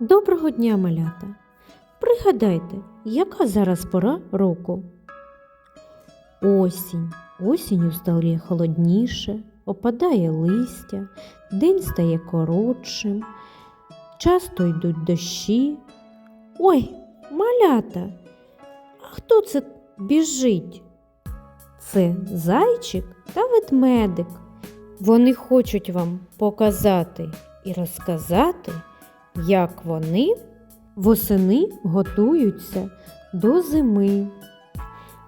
Доброго дня, малята! Пригадайте, яка зараз пора року? Осінь. Осінню стає холодніше, опадає листя, день стає коротшим, часто йдуть дощі. Ой, малята! А хто це біжить? Це зайчик та ведмедик. Вони хочуть вам показати і розказати, як вони восени готуються до зими.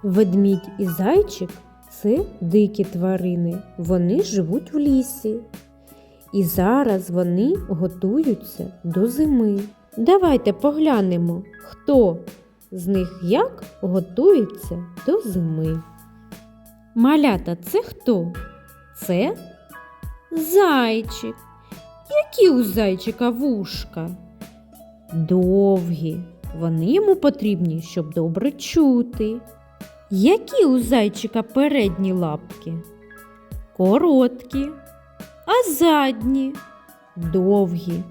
Ведмідь і зайчик це дикі тварини, вони живуть в лісі. І зараз вони готуються до зими. Давайте поглянемо, хто з них як готується до зими. Малята це хто? Це зайчик. Які у зайчика вушка? Довгі. Вони йому потрібні, щоб добре чути. Які у зайчика передні лапки? Короткі, а задні довгі.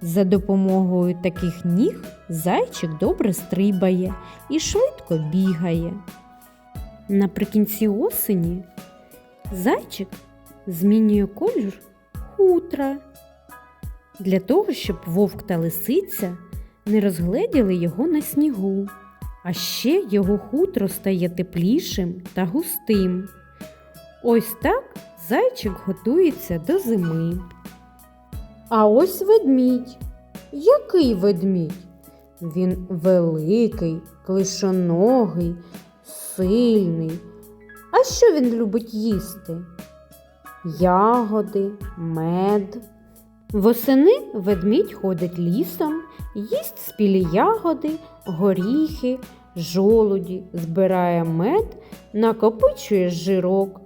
За допомогою таких ніг зайчик добре стрибає і швидко бігає. Наприкінці осені зайчик змінює колір хутра для того, щоб вовк та лисиця не розгледіли його на снігу. А ще його хутро стає теплішим та густим. Ось так зайчик готується до зими. А ось ведмідь. Який ведмідь? Він великий, клишоногий, сильний. А що він любить їсти? Ягоди, мед. Восени ведмідь ходить лісом, їсть спілі ягоди, горіхи, жолуді, збирає мед, накопичує жирок.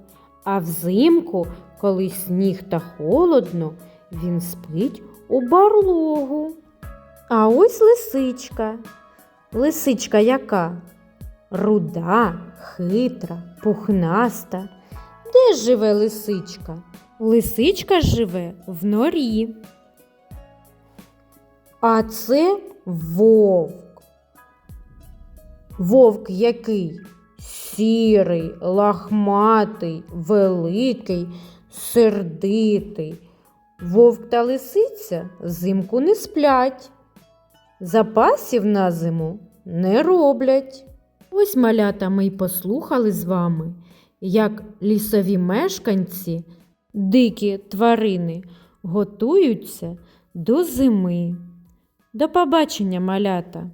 А взимку, коли сніг та холодно, він спить у барлогу. А ось лисичка. Лисичка яка? Руда, хитра, пухнаста. Де живе лисичка? Лисичка живе в норі. А це вовк. Вовк який? Сірий, лахматий, великий, сердитий. Вовк та лисиця зимку не сплять. Запасів на зиму не роблять. Ось малята ми й послухали з вами, як лісові мешканці, дикі тварини, готуються до зими. До побачення, малята!